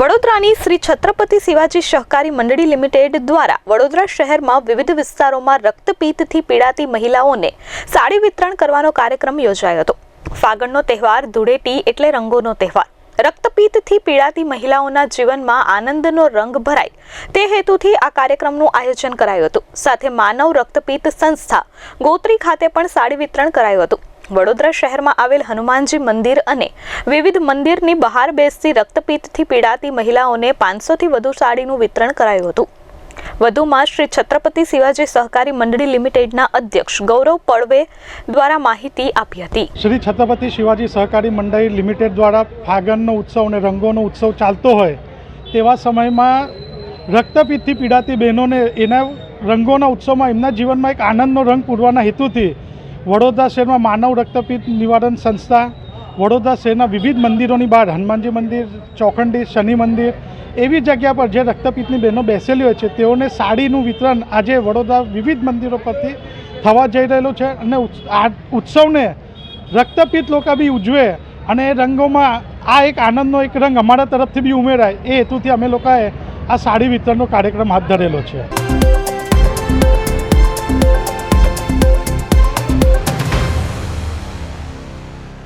વડોદરાની શ્રી છત્રપતિ શિવાજી સહકારી મંડળી લિમિટેડ દ્વારા વડોદરા શહેરમાં વિવિધ વિસ્તારોમાં રક્તપિત્તથી પીડાતી મહિલાઓને સાડી વિતરણ કરવાનો કાર્યક્રમ યોજાયો હતો. ફાગણનો તહેવાર, ધૂળેટી એટલે રંગોનો તહેવાર. રક્તપિત્તથી પીડાતી મહિલાઓના જીવનમાં આનંદનો રંગ ભરાય તે હેતુથી આ કાર્યક્રમનું આયોજન કરાયું હતું. સાથે માનવ રક્તપિત્ત સંસ્થા ગોત્રી ખાતે પણ સાડી વિતરણ કરાયું હતું. વડોદરા શહેરમાં આવેલ હનુમાનજી મંદિર અને વિવિધ મંદિરની બહાર બેસતી રક્તપિત્તથી પીડાતી મહિલાઓને પાંચસોથી વધુ સાડીનું વિતરણ કરાયું હતું. વધુમાં શ્રી છત્રપતિ શિવાજી સહકારી મંડળી લિમિટેડના અધ્યક્ષ ગૌરવ પડવે દ્વારા માહિતી આપી હતી. શ્રી છત્રપતિ શિવાજી સહકારી મંડળી લિમિટેડ દ્વારા ફાગણનો ઉત્સવ અને રંગોનો ઉત્સવ ચાલતો હોય તેવા સમયમાં રક્તપિત્તથી પીડાતી બહેનોને એના રંગોના ઉત્સવમાં એમના જીવનમાં એક આનંદનો રંગ પૂરવાના હેતુથી વડોદરા શહેરમાં માનવ રક્તપીત નિવારણ સંસ્થા, વડોદરા શહેરના વિવિધ મંદિરોની બહાર હનુમાનજી મંદિર, ચોખંડી, શનિ મંદિર એવી જગ્યા પર જે રક્તપીતની બહેનો બેસેલી હોય છે, તેઓને સાડીનું વિતરણ આજે વડોદરા વિવિધ મંદિરો પરથી થવા જઈ રહેલું છે અને આ ઉત્સવને રક્તપીત લોકો બી ઉજવે અને એ રંગોમાં આ એક આનંદનો એક રંગ અમારા તરફથી બી ઉમેરાય એ હેતુથી અમે લોકોએ આ સાડી વિતરણનો કાર્યક્રમ હાથ ધરેલો છે.